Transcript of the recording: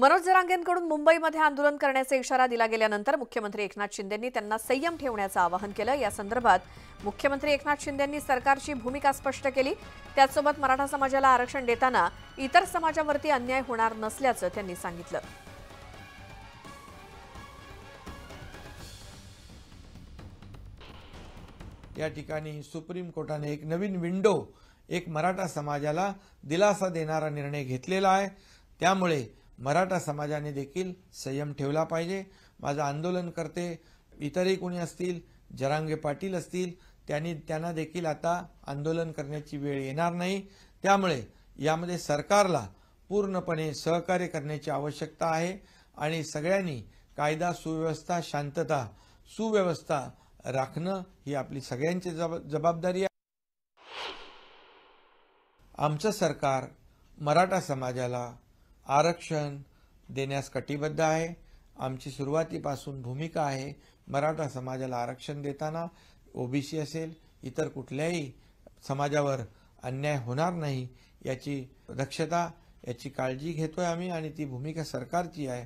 मनोज जरांगेंकडून मुंबईमध्ये आंदोलन करण्याचा इशारा दिला गेल्यानंतर मुख्यमंत्री एकनाथ शिंदेंनी त्यांना संयम ठेवण्याचं आवाहन केलं. या संदर्भात मुख्यमंत्री एकनाथ शिंदेंनी सरकारची भूमिका स्पष्ट केली. त्याचसोबत मराठा समाजाला आरक्षण देताना इतर समाजावरती अन्याय होणार नसल्याचं त्यांनी सांगितलं. या ठिकाणी सुप्रीम कोर्टाने एक नवीन विंडो एक मराठा समाजाला दिलासा देणारा निर्णय घेतलेला आहे. त्यामुळे मराठा समाजाने देखील संयम ठेवला पाहिजे. माझं आंदोलन करते इतरही कोणी असतील जरांगे पाटील असतील त्यांनी त्यांना देखील आता आंदोलन करण्याची वेळ येणार नाही. त्यामुळे यामध्ये सरकारला पूर्णपणे सहकार्य करण्याची आवश्यकता आहे आणि सगळ्यांनी कायदा सुव्यवस्था शांतता सुव्यवस्था राखणं ही आपली सगळ्यांची जब- जबाबदारी आहे. आमचं सरकार मराठा समाजाला आरक्षण देण्यास कटिबद्ध आहे. आमची सुरुवातीपासून भूमिका आहे मराठा समाजाला आरक्षण देताना. ओबीसी असेल इतर कुठल्याही समाजावर अन्याय होणार नाही याची दक्षता याची काळजी घेतोय आम्ही आणि ती भूमिका सरकारची आहे.